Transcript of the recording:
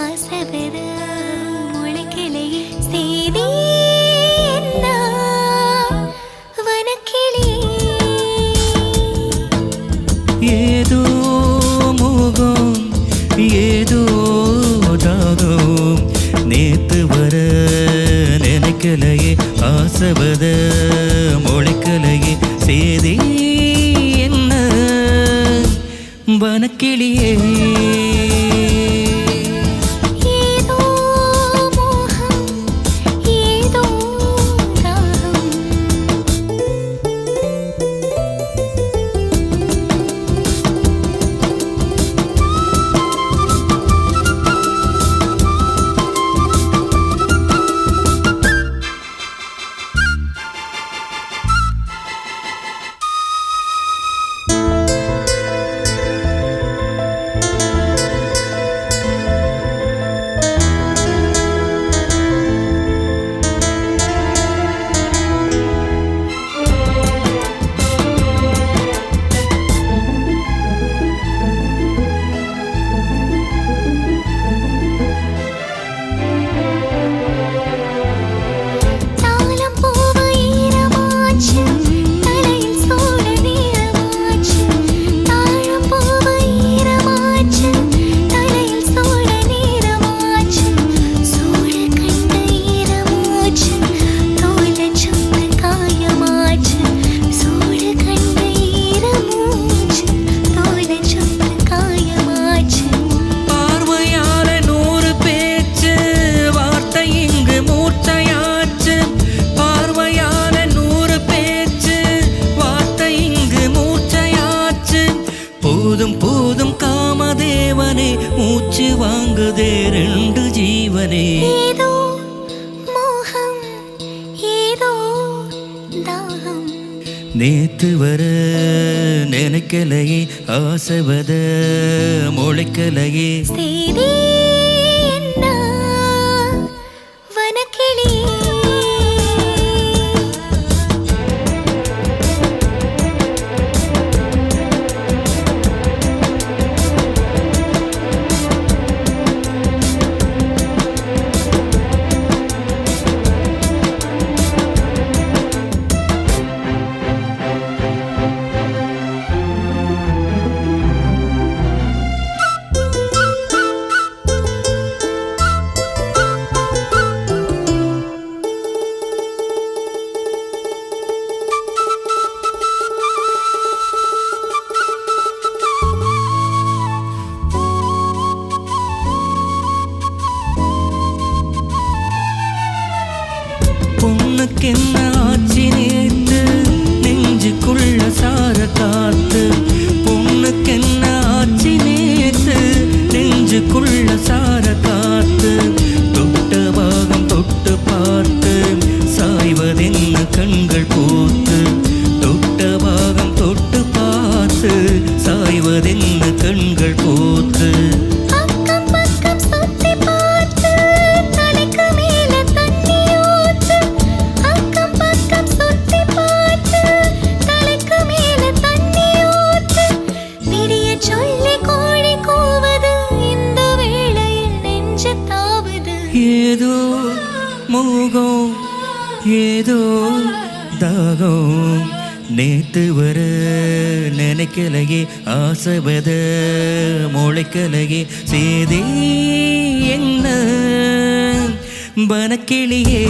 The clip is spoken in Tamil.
ஆசபெற முளைக்கிளையே செய்தி ஏதோ முகம் ஏதோ தாகம் நேத்து வர நினைக்கலையே ஆசவத மொழிக்கலையே சேதி வனக்கிளியே. வாங்குதே ரெண்டு ஜீவனே. ஏதோ மோகம் ஏதோ தாகம். நேத்து வர நினைக்கலையே ஆசவத முளைக்கலையே உனக்கென்ன ஆட்சி ஆச்சு நெஞ்சுக்குள்ள சார காத்து. பொண்ணுக்கென்ன ஆட்சி நேர்த்து நெஞ்சுக்குள்ள சார காத்து. தொட்ட பாகம் தொட்டு பார்த்து. சாய்வதென்ன கண்கள் போத்து. தொட்ட பாகம் தொட்டு பார்த்து. சாய்வதென்ன மோகம் ஏதோ தாகம் நேத்து வர நினைக்கலையே ஆசைவத முளைக்கலையே. சேதே என்ன வனக்கிளியே.